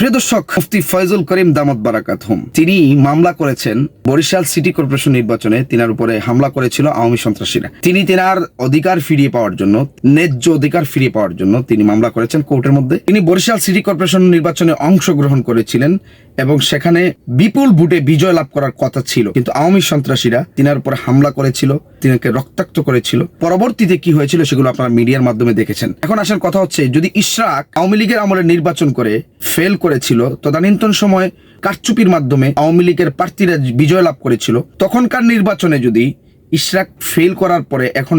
প্রিয় দর্শক, মুফতি ফয়জুল করিম দামত বারাকাত হোম। তিনি মামলা করেছেন, বরিশাল সিটি কর্পোরেশন নির্বাচনে তিনার উপরে হামলা করেছিল আওয়ামী সন্ত্রাসীরা। তিনি তিনার অধিকার ফিরিয়ে পাওয়ার জন্য, ন্যায্য অধিকার ফিরিয়ে পাওয়ার জন্য তিনি মামলা করেছেন কোর্টের মধ্যে। তিনি বরিশাল সিটি কর্পোরেশন নির্বাচনে অংশগ্রহণ করেছিলেন এবং সেখানে বিপুল ভোটে বিজয় লাভ করার কথা ছিল। কিন্তু আওয়ামী সন্ত্রাসীরা তিনার উপরে হামলা করেছিল, তিনাকে রক্তাক্ত করেছিল। পরবর্তীতে কি হয়েছিল সেগুলো আপনারা মিডিয়ার মাধ্যমে দেখেছেন। এখন আসার কথা হচ্ছে, যদি ইশরাক আওয়ামী লীগের আমলে নির্বাচন করে ফেল করেছিল, তদানীন্তন সময় কারচুপির মাধ্যমে আওয়ামী লীগের প্রার্থীরা বিজয় লাভ করেছিল, তখনকার নির্বাচনে যদি ইশরাক ফেল করার পরে এখন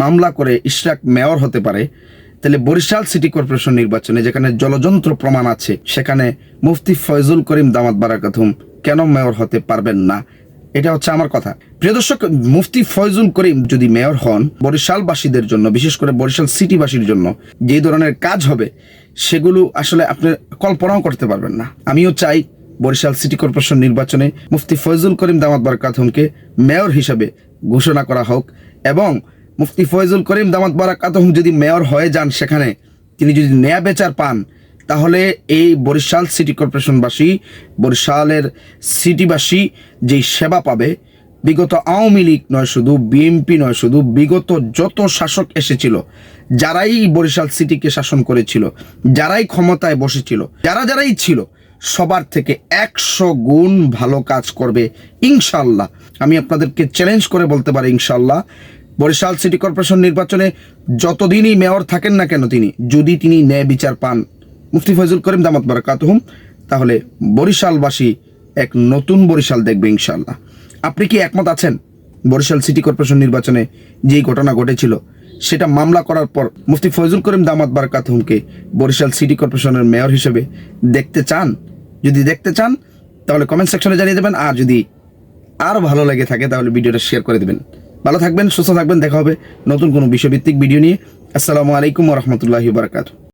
মামলা করে ইশরাক মেয়র হতে পারে তাহলে বরিশাল সিটি কর্পোরেশন নির্বাচনে যেখানে জলযন্ত্র প্রমাণ আছে, সেখানে মুফতি ফয়জুল করিম দামাত বারাকাতুম কেন মেয়র হতে পারবেন না? এটা হচ্ছে আমার কথা। প্রিয় দর্শক, মুফতি ফয়জুল করিম যদি মেয়র হন, বরিশালবাসীদের জন্য, বিশেষ করে বরিশাল সিটিবাসীর জন্য, যে ধরনের কাজ হবে, সেগুলো আসলে আপনি কল্পনাও করতে পারবেন না। আমিও চাই বরিশাল সিটি কর্পোরেশন নির্বাচনে মুফতি ফয়জুল করিম দামাত বারাকাতুমকে মেয়র হিসাবে ঘোষণা করা হোক এবং মুফতি ফয়জুল করিম দামাত বারাকাতুম যদি মেয়র হয়ে যান সেখানে, তিনি যদি ন্যায় বেচার পান, তাহলে এই বরিশাল সিটি কর্পোরেশনবাসী, বরিশালের সিটিবাসী যেই সেবা পাবে, বিগত আওয়ামী লীগ নয় শুধু, বিএনপি নয় শুধু, বিগত যত শাসক এসেছিল, যারাই বরিশাল সিটিকে শাসন করেছিল, যারাই ক্ষমতায় বসেছিল, যারা যারাই ছিল, সবার থেকে একশো গুণ ভালো কাজ করবে ইনশাল্লাহ আমি আপনাদেরকে চ্যালেঞ্জ করে বলতে পারি ইনশাল্লাহ বরিশাল সিটি কর্পোরেশন নির্বাচনে যতদিনই মেয়র থাকেন না কেন তিনি, যদি তিনি ন্যায় বিচার পান। মুফতি ফয়জুল করিম দামাত বারাকাতুহুম, তাহলে বরিশালবাসী এক নতুন বরিশাল দেখবে ইনশাল্লাহ আপনি কি একমত আছেন? বরিশাল সিটি কর্পোরেশন নির্বাচনে যেই ঘটনা ঘটেছিল, সেটা মামলা করার পর মুফতি ফয়জুল করিম দামাত বারাকাতুহুমকে বরিশাল সিটি কর্পোরেশনের মেয়র হিসেবে দেখতে চান? যদি দেখতে চান, তাহলে কমেন্ট সেকশনে জানিয়ে দেবেন। আর যদি আরও ভালো লাগে থাকে, তাহলে ভিডিওটা শেয়ার করে দেবেন। ভালো থাকবেন, সুস্থ থাকবেন, দেখা হবে নতুন কোনো বিষয়ভিত্তিক ভিডিও নিয়ে। আসসালামু আলাইকুম রহমতুল্লাহি বারকাত